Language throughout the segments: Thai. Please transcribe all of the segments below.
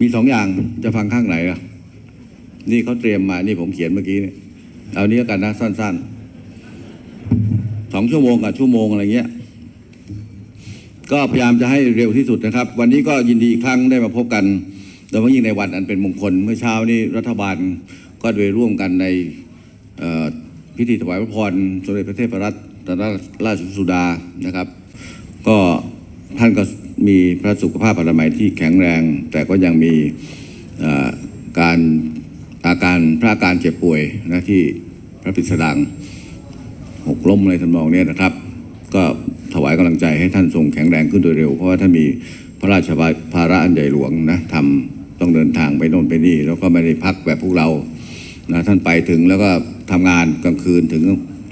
มีสองอย่างจะฟังข้างไหนล่ะ นี่เขาเตรียมมา นี่ผมเขียนเมื่อกี้เนี่ยเอานี้กันนะสั้นๆสองชั่วโมงกับชั่วโมงอะไรเงี้ย ก็พยายามจะให้เร็วที่สุดนะครับ วันนี้ก็ยินดีอีกครั้งได้มาพบกันโดยเฉพาะยิ่งในวันอันเป็นมงคลเมื่อเช้านี้รัฐบาลก็โดยร่วมกันในพิธีถวายพระพรสมเด็จพระเทพรัตนราชสุดานะครับ ก็ท่านก็ มีพระสุขภาพอนามัยที่แข็งแรง แต่ก็ยังมีการอาการพระอาการเจ็บป่วยนะที่พระปิสดางหกล้มอะไรทำนองเนี้ยนะครับ ก็ถวายกำลังใจให้ท่านทรงแข็งแรงขึ้นโดยเร็ว เพราะว่าท่านมีพระราชภาระอันใหญ่หลวงนะทำต้องเดินทางไปโน่นไปนี่ แล้วก็ไม่ได้พักแบบพวกเรานะท่านไปถึงแล้วก็ทำงานกลางคืนถึง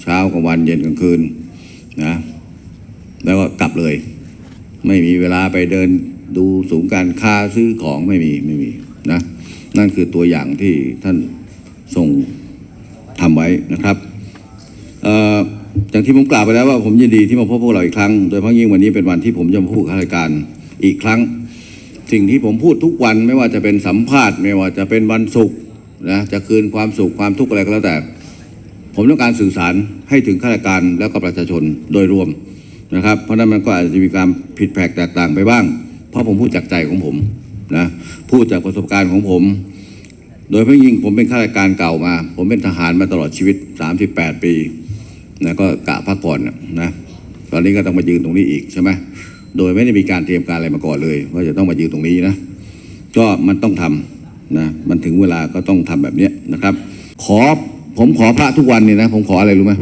เช้ากลางวันเย็นกลางคืนนะแล้วก็กลับเลย ไม่มีเวลาไปเดินดูสูงการค้าซื้อของไม่มีไม่มีนะนั่นคือตัวอย่างที่ท่านทรงทำไว้นะครับเอ่ออย่างที่ผมกล่าวไปแล้วว่าผมยินดีที่มาพบพวกเราอีกครั้ง โดยเฉพาะยิ่งวันนี้เป็นวันที่ผมจะมาพูดข้าราชการอีกครั้ง สิ่งที่ผมพูดทุกวันไม่ว่าจะเป็นสัมภาษณ์ ไม่ว่าจะเป็นวันศุกร์นะจะคืนความสุขความทุกข์อะไรก็แล้วแต่ ผมต้องการสื่อสารให้ถึงข้าราชการแล้วก็ประชาชนโดยรวม นะครับ เพราะนั้นมันก็อาจจะมีการผิดแผกแตกต่างไปบ้าง เพราะผมพูดจากใจของผมนะพูดจากประสบการณ์ของผม โดยเฉพาะยิ่งผมเป็นข้าราชการเก่ามา ผมเป็นทหารมาตลอดชีวิต 38 ปีนะก็กะพักผ่อนนะตอนนี้ก็ต้องมายืนตรงนี้อีกใช่ไหมโดยไม่ได้มีการเตรียมการอะไรมาก่อนเลยว่าจะต้องมายืนตรงนี้นะก็มันต้องทำนะมันถึงเวลาก็ต้องทำแบบนี้นะครับ ขอผมขอพระทุกวันเนี่ยนะ ผมขออะไรรู้ไหม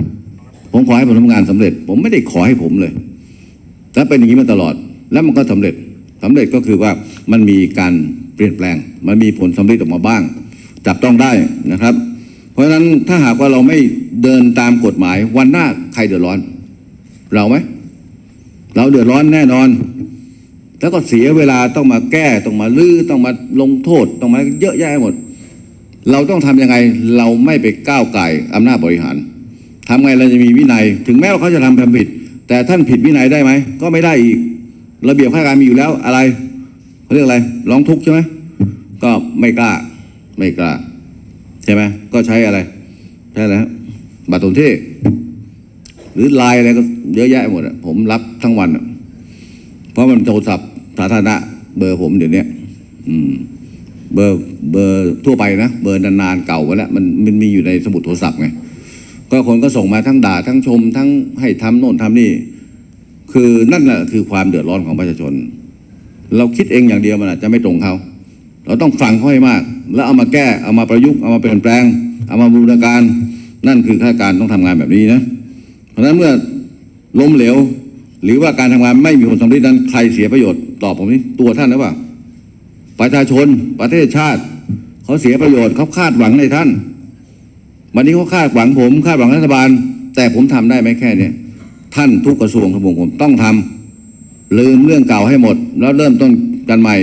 ผมขอให้ผมทำงานสำเร็จ ผมไม่ได้ขอให้ผมเลย แล้วเป็นอย่างนี้มาตลอด แล้วมันก็สำเร็จสำเร็จก็คือว่ามันมีการเปลี่ยนแปลง มันมีผลสำเร็จออกมาบ้าง จับต้องได้นะครับ เพราะฉะนั้นถ้าหากว่าเราไม่เดินตามกฎหมายวันหน้าใครเดือดร้อน เราไหมเราเดือดร้อนแน่นอน แล้วก็เสียเวลาต้องมาแก้ต้องมาลื้อต้องมาลงโทษต้องมาเยอะแยะหมด เราต้องทำยังไงเราไม่ไปก้าวไก่อำนาจบริหาร ทำไงเราจะมีวินัย ถึงแม้ว่าเขาจะทำความผิด แต่ท่านผิดวินัยได้ไหม ก็ไม่ได้อีก ระเบียบข้าราชการมีอยู่แล้วอะไรเขาเรียกอะไร ร้องทุกข์ใช่ไหมก็ไม่กล้า ไม่กล้า ใช่ไหมก็ใช้อะไร ใช่แล้วบัตรสนเทศหรือไลน์อะไรก็เยอะแยะหมดอะผมรับทั้งวันอะเพราะมันโทรศัพท์สาธารณะ เบอร์ผมเดี๋ยวนี้อืมเบอร์เบอร์ทั่วไปนะ เบอร์นานๆเก่าไปแล้วมันมันมีอยู่ในสมุดโทรศัพท์ไง ก็คนก็ส่งมาทั้งด่าทั้งชม ทั้งให้ทำโน่นทำนี่ คือนั่นแหละคือความเดือดร้อนของประชาชน เราคิดเองอย่างเดียวมันอาจจะไม่ตรงเขาเราต้องฟังเขาให้มาก แล้วเอามาแก้เอามาประยุกต์เอามาเปลี่ยนแปลง เอามาบูรณาการ นั่นคือข้าราชการต้องทำงานแบบนี้นะ เพราะฉะนั้นเมื่อล้มเหลว หรือว่าการทำงานไม่มีผลสำเร็จนั้นใครเสียประโยชน์ตอบผมนี่ตัวท่านหรือเปล่าประชาชนประเทศชาติ เขาเสียประโยชน์เขาคาดหวังในท่าน วันนี้เขาคาดหวังผมคาดหวังรัฐบาล แต่ผมทำได้ไหมแค่เนี้ยท่านทุกกระทรวงทบวงผมต้องทำลืมเรื่องเก่าให้หมด แล้วเริ่มต้นกันใหม่